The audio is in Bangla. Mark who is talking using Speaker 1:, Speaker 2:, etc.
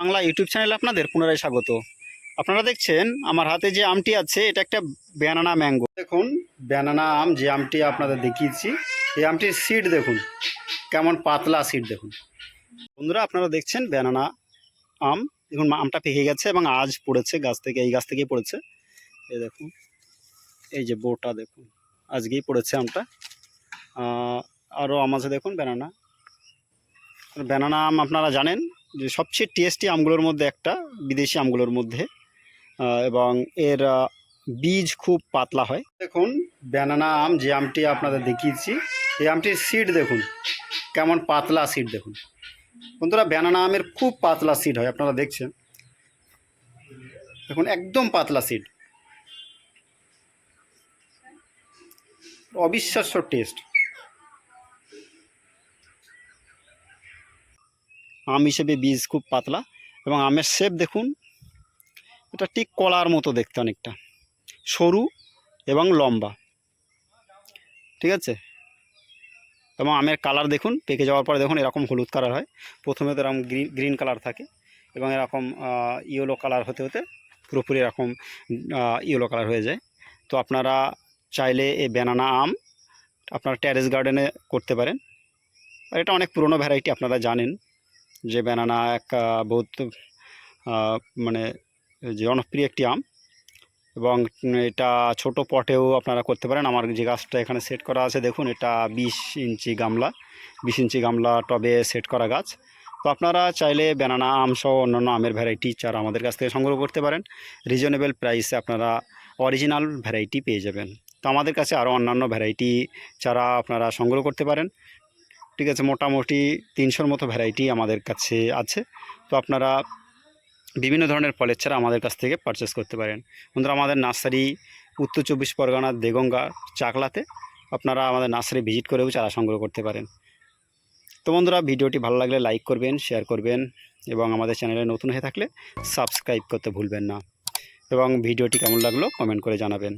Speaker 1: বাংলা ইউটিউব চ্যানেলে আপনাদের পুনরায় স্বাগত। আপনারা দেখছেন, আমার হাতে যে আমটি আছে, এটা একটা ব্যানানা ম্যাঙ্গো। দেখুন, ব্যানানা আম যে আমটি আপনাদের দেখিয়েছি, এই আমটির সিড দেখুন, কেমন পাতলা সিড দেখুন। বন্ধুরা, আপনারা দেখছেন ব্যানানা আম। দেখুন আমটা পেকে গেছে এবং আজ পড়েছে গাছ থেকে, এই গাছ থেকেই পড়েছে। এই দেখুন, এই যে বোটা দেখুন, আজকেই পড়েছে আমটা। আরও আম আছে দেখুন, ব্যানানা। ব্যানানা আম আপনারা জানেন যে সবচেয়ে টেস্টি আমগুলোর মধ্যে একটা, বিদেশি আমগুলোর মধ্যে এবং এর বীজ খুব পাতলা হয়। দেখুন ব্যানানা আম যে আমটি আপনাদের দেখিয়েছি, এই আমটির সিড দেখুন, কেমন পাতলা সিড দেখুন। বন্ধুরা ব্যানানা আমের খুব পাতলা সিড হয়, আপনারা দেখছেন। দেখুন, একদম পাতলা সিড অবিশ্বাস্য টেস্ট আম হিসেবে বীজ খুব পাতলা এবং আমের শেপ দেখুন, এটা ঠিক কলার মতো দেখতে অনেকটা। সরু এবং লম্বা। ঠিক আছে? এবং আমের কালার দেখুন, পেকে যাওয়ার পরে দেখুন এরকম হলুদ কালার হয়। প্রথমে তো এরকম গ্রিন গ্রিন কালার থাকে এবং এরকম ইয়েলো কালার হতে হতে পুরোপুরি এরকম ইয়েলো কালার হয়ে যায়। তো আপনারা চাইলে এই ব্যানানা আম আপনারা ট্যারেস গার্ডেনে করতে পারেন। আর এটা অনেক পুরনো ভ্যারাইটি আপনারা জানেন। যে ব্যানানা এক বহুত মানে জনপ্রিয় একটি আম এবং এটা ছোট পটেও আপনারা করতে পারেন। আমার যে গাছটা এখানে সেট করা আছে, দেখুন, এটা বিশ ইঞ্চি গামলা। বিশ ইঞ্চি গামলা টবে সেট করা গাছ। তো আপনারা চাইলে ব্যানানা আম সহ অন্যান্য আমের ভ্যারাইটি চারা আমাদের কাছ থেকে সংগ্রহ করতে পারেন। রিজনেবল প্রাইসে আপনারা অরিজিনাল ভ্যারাইটি পেয়ে যাবেন। তো আমাদের কাছে আরও অন্যান্য ভ্যারাইটি চারা আপনারা সংগ্রহ করতে পারেন। ঠিক আছে, মোটামুটি তিনশোর মতো ভ্যারাইটি আমাদের কাছে আছে। তো আপনারা বিভিন্ন ধরনের ফলের চারা আমাদের কাছ থেকে পারচেস করতে পারেন। বন্ধুরা, আমাদের নার্সারি উত্তর চব্বিশ পরগনার দেগঙ্গা চাকলাতে আপনারা আমাদের নার্সারি ভিজিট করেও চারা সংগ্রহ করতে পারেন। তো বন্ধুরা, ভিডিওটি ভালো লাগলে লাইক করবেন শেয়ার করবেন এবং আমাদের চ্যানেলে নতুন হয়ে থাকলে সাবস্ক্রাইব করতে ভুলবেন না। এবং ভিডিওটি কেমন লাগল কমেন্ট করে জানাবেন।